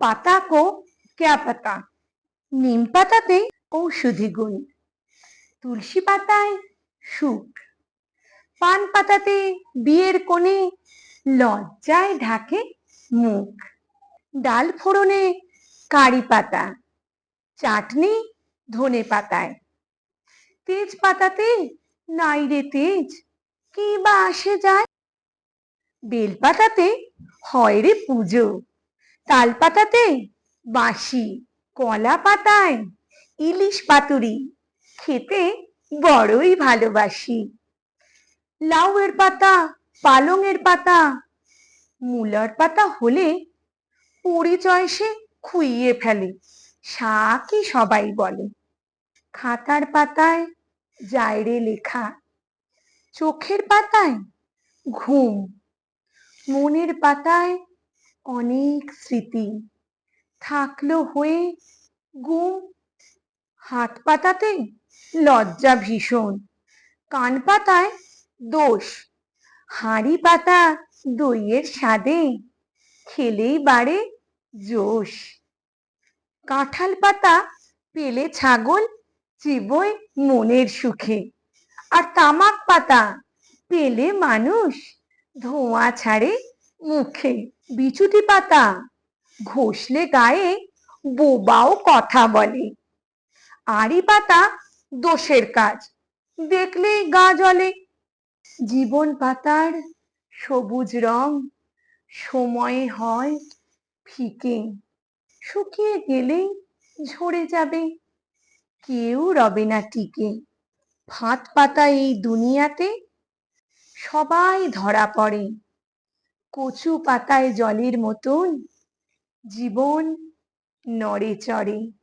পাতা কো ক্যা পাতা? নিম পাতাতে ঔষধি গুণ। তুলসী পাতায় সুখ। পান পাতাতে বিয়ের কোণে লজ্জায় ঢাকে মুখ। ডাল ফোড়নে কারি পাতা। চাটনি ধনে পাতায়। তেজ পাতাতে নাই রে তেজ, কি বা আসে যায়? বেল পাতাতে হয় রে পুজো। তাল পাতাতে বাঁশি কলা পাতায় ইলিশ পাতুরি, খেতে বড়ই ভালোবাসি। লাউয়ের পাতা, পালংয়ের পাতা, মূলার পাতা হলে পরিচয় সে খুইয়ে ফেলে, শাকই সবাই বলে। খাতার পাতায় যায় রে লেখা, চোখের পাতায় ঘুম, মনের পাতায় অনেক স্মৃতি। থাকল হয়ে গুম হাত পাতাতে লজ্জা ভীষণ। কান পাতায় দোষ। হাঁড়ি পাতা দইয়ের স্বাদে খেলেই বাড়ে জোশ। কাঁঠাল পাতা পেলে ছাগল চিবোয় মনের সুখে। আর তামাক পাতা পেলে মানুষ ধোঁয়া ছাড়ে মুখে বিচুটি পাতা, ঘষলে গায়ে বোবাও কথা বলে। আড়ি পাতা দোষের কাজ, দেখলেই গা জ্বলে। জীবন পাতার সবুজ রং সময়ে হয় ফিকে, শুকিয়ে গেলেই ঝরে যাবে। কেউ রবে না টিকে। ফাঁদ পাতা এই দুনিয়াতে সবাই ধরা পড়ে। কচু পাতায় জলের মতন জীবন নড়ে চড়ে।